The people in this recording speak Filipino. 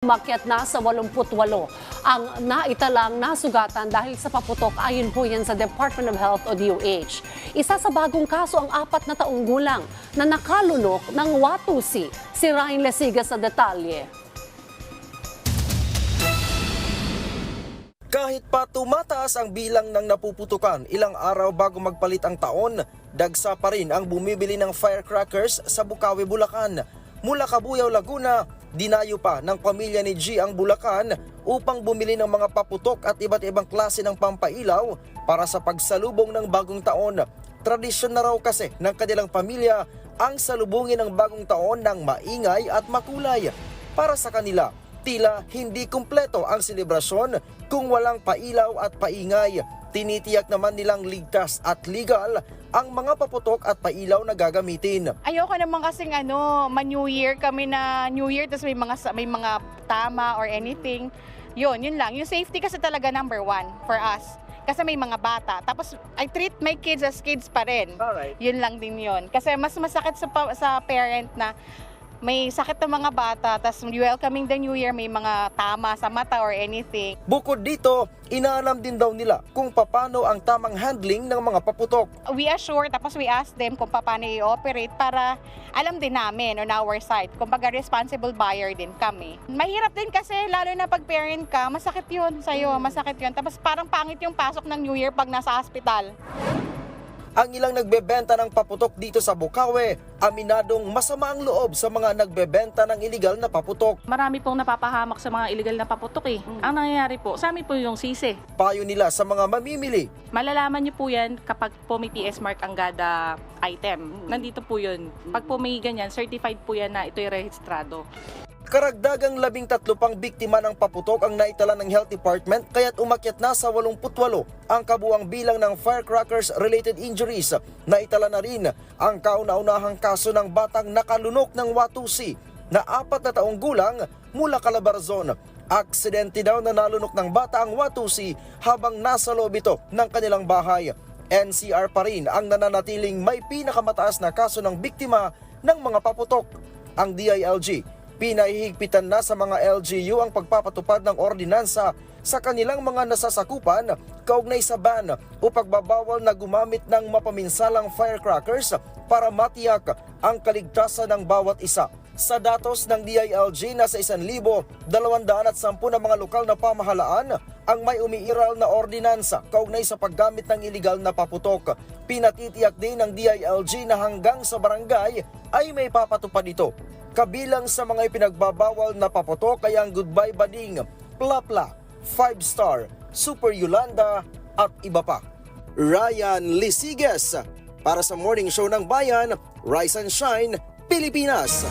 Umakyat na sa 88 ang naitalang nasugatan dahil sa paputok ayon po yan sa Department of Health o DOH. Isa sa bagong kaso ang apat na taong gulang na nakalunok ng Watusi. Si Ryan Lesiga sa detalye. Kahit pa tumataas ang bilang ng napuputukan ilang araw bago magpalit ang taon, dagsa pa rin ang bumibili ng firecrackers sa Bukawi, Bulacan. Mula Kabuyaw, Laguna, dinayo pa ng pamilya ni G ang Bulacan upang bumili ng mga paputok at iba't ibang klase ng pampailaw para sa pagsalubong ng bagong taon. Tradisyon na raw kasi ng kanilang pamilya ang salubungin ng bagong taon ng maingay at makulay. Para sa kanila, tila hindi kumpleto ang selebrasyon kung walang pailaw at paingay. Tinitiyak naman nilang ligtas at legal ang mga paputok at pailaw na gagamitin. Ayoko naman kasing ano, ma-New Year kami na New Year tapos may mga may mga tama or anything. Yun, yun lang. Yung safety kasi talaga number one for us. Kasi may mga bata. Tapos I treat my kids as kids pa rin. Alright. Yun lang din yun. Kasi mas masakit sa, sa parent na may sakit ng mga bata, tapos welcoming the new year, may mga tama sa mata or anything. Bukod dito, inaalam din daw nila kung paano ang tamang handling ng mga paputok. we assure, tapos we ask them kung paano i-operate para alam din namin on our side. Kumbaga responsible buyer din kami. Mahirap din kasi lalo na pag parent ka, masakit yun sa'yo, masakit yun. Tapos parang pangit yung pasok ng New Year pag nasa hospital. Ang ilang nagbebenta ng paputok dito sa Bukawi, aminadong masama ang loob sa mga nagbebenta ng iligal na paputok. Marami pong napapahamak sa mga illegal na paputok eh. Ang nangyayari po, sa amin po yung sisi. Payo nila sa mga mamimili Malalaman niyo po yan kapag po may PS mark ang gada item. Nandito po yun. Pag po may ganyan, certified po yan na ito'y rehistrado. Karagdagang labing tatlo pang biktima ng paputok ang naitala ng Health Department kaya't umakyat na sa 88 ang kabuang bilang ng firecrackers related injuries. Naitala na rin ang kauna-unahang kaso ng batang nakalunok ng Watusi na apat na taong gulang mula Calabarzon. Aksidente daw na nalunok ng bata ang Watusi habang nasa loob ito ng kanilang bahay. NCR pa rin ang nananatiling may pinakamataas na kaso ng biktima ng mga paputok. Ang DILG pinahihigpitan na sa mga LGU ang pagpapatupad ng ordinansa sa kanilang mga nasasakupan kaugnay sa ban o pagbabawal na gumamit ng mapaminsalang firecrackers para matiyak ang kaligtasan ng bawat isa. Sa datos ng DILG, nasa 1,210 na mga lokal na pamahalaan ang may umiiral na ordinansa kaugnay sa paggamit ng iligal na paputok. Pinatitiyak din ng DILG na hanggang sa barangay ay may papatupad ito. Kabilang sa mga ipinagbabawal na paputok ay ang Goodbye Bading, Plapla, 5 Star, Super Yolanda at iba pa. Ryan Lisiges para sa Morning Show ng Bayan, Rise and Shine, Pilipinas.